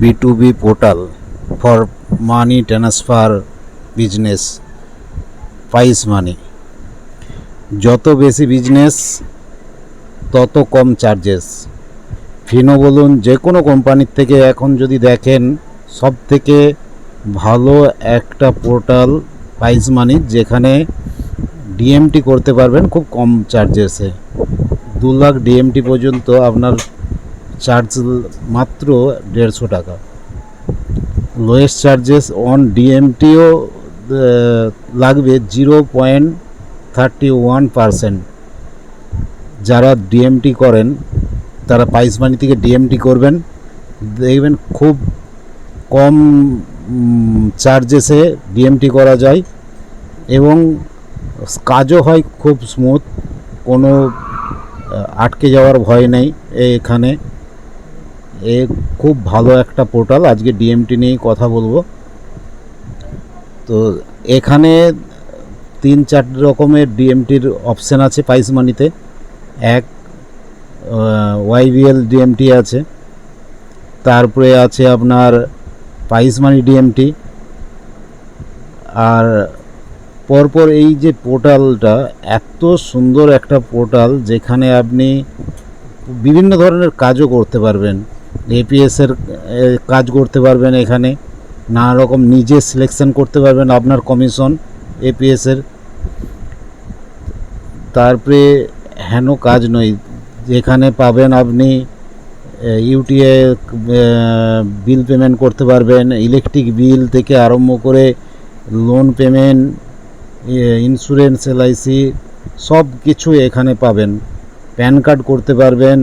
B portal for money transfer business pays money. যত বেশি business, তত কম চার্জেস। ফিনো বলুন যে কোনো কোম্পানির থেকে এখন যদি দেখেন সব থেকে ভালো একটা পোর্টাল পাইস মানি, যেখানে ডিএমটি করতে পারবেন খুব কম চার্জেসে। দু লাখ ডিএমটি পর্যন্ত আপনার চার্জ মাত্র দেড়শো টাকা। লোয়েস্ট চার্জেস অন ডিএমটিও লাগবে zero point thirty one percent. যারা ডিএমটি করেন, তারা পাইস মানি থেকে ডিএমটি করবেন। দেখবেন খুব কম চার্জেসে ডিএমটি করা যায় এবং কাজও হয় খুব স্মুথ কোনো আটকে যাওয়ার ভয় নেই এখানে। এ খুব ভালো একটা পোর্টাল। আজকে ডিএমটি নিয়েই কথা বলব। তো এখানে তিন চার রকমের ডিএমটির অপশান আছে পাইস মানিতে। এক ওয়াইবিএল ডিএমটি আছে। তারপরে আছে আপনার পাইস মানি ডিএমটি। আর পরপর এই যে পোর্টালটা, এত সুন্দর একটা পোর্টাল যেখানে আপনি বিভিন্ন ধরনের কাজও করতে পারবেন। এপিএসের কাজ করতে পারবেন এখানে। নানা রকম নিজে সিলেকশন করতে পারবেন আপনার কমিশন এপিএসের তারপরে হেন কাজ নয়। যেখানে পাবেন আপনি ইউটিএ বিল পেমেন্ট করতে পারবেন। ইলেকট্রিক বিল থেকে আরম্ভ করে লোন পেমেন্ট ইন্স্যুরেন্স এলআইসি সব কিছু এখানে পাবেন। প্যান কার্ড করতে পারবেন।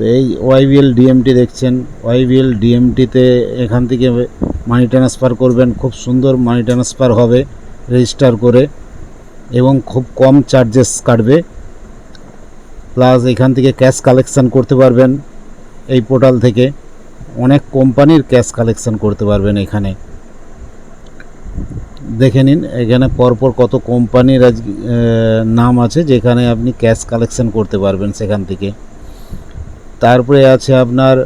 এই ওয়াইবিএল ডিএমটি দেখছেন। ওয়াইবিএল ডিএমটিতে এখান থেকে মানি ট্রান্সফার করবেন। খুব সুন্দর মানি ট্রান্সফার হবে রেজিস্টার করে এবং খুব কম চার্জেস কাটবে। প্লাস এখান থেকে ক্যাশ কালেকশান করতে পারবেন এই পোর্টাল থেকে। অনেক কোম্পানির ক্যাশ কালেকশান করতে পারবেন এখানে। দেখে নিন, এখানে পরপর কত কোম্পানির নাম আছে যেখানে আপনি ক্যাশ কালেকশান করতে পারবেন সেখান থেকে। তারপরে আছে আপনার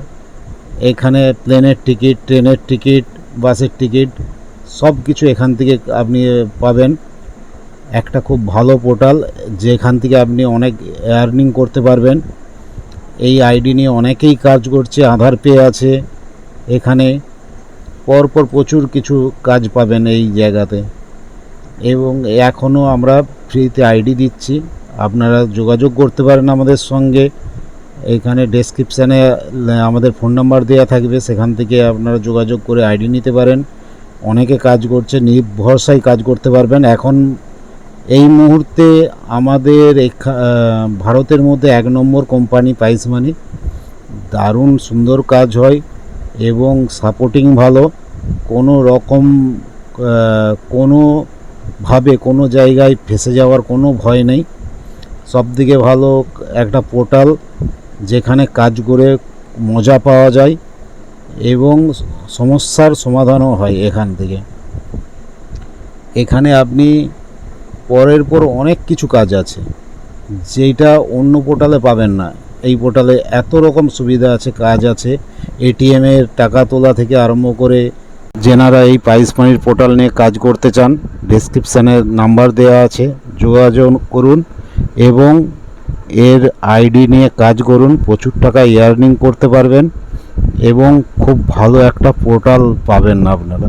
এখানে প্লেনের টিকিট, ট্রেনের টিকিট, বাসের টিকিট সব কিছু এখান থেকে আপনি পাবেন। একটা খুব ভালো পোর্টাল, যেখান থেকে আপনি অনেক আর্নিং করতে পারবেন। এই আইডি নিয়ে অনেকেই কাজ করছে, আধার পে আছে। এখানে পরপর প্রচুর কিছু কাজ পাবেন এই জায়গাতে। এবং এখনও আমরা ফ্রিতে আইডি দিচ্ছি। আপনারা যোগাযোগ করতে পারেন আমাদের সঙ্গে। এখানে ডেসক্রিপশানে আমাদের ফোন নাম্বার দেওয়া থাকবে। সেখান থেকে আপনারা যোগাযোগ করে আইডি নিতে পারেন। অনেকে কাজ করছে নির্ভরসায় কাজ করতে পারবেন। এখন এই মুহূর্তে আমাদের ভারতের মধ্যে এক নম্বর কোম্পানি পাইস মানি দারুণ সুন্দর কাজ হয় এবং সাপোর্টিং ভালো। কোনো রকম কোনোভাবে কোনো জায়গায় ফেসে যাওয়ার কোনো ভয় নেই। সব সবদিকে ভালো, একটা পোর্টাল যেখানে কাজ করে মজা পাওয়া যায় এবং সমস্যার সমাধানও হয় এখান থেকে। এখানে আপনি পরের পর অনেক কিছু কাজ আছে, যেটা অন্য পোর্টালে পাবেন না। এই পোর্টালে এত রকম সুবিধা আছে, কাজ আছে এটিএমের টাকা তোলা থেকে আরম্ভ করে যেনারা এই পাইস মানির পোর্টাল নিয়ে কাজ করতে চান ডেসক্রিপশানে নাম্বার দেওয়া আছে, যোগাযোগ করুন এবং এর আইডি নিয়ে কাজ করুন, প্রচুর টাকা ইয়ার্নিং করতে পারবেন এবং খুব ভালো একটা পোর্টাল পাবেন আপনারা।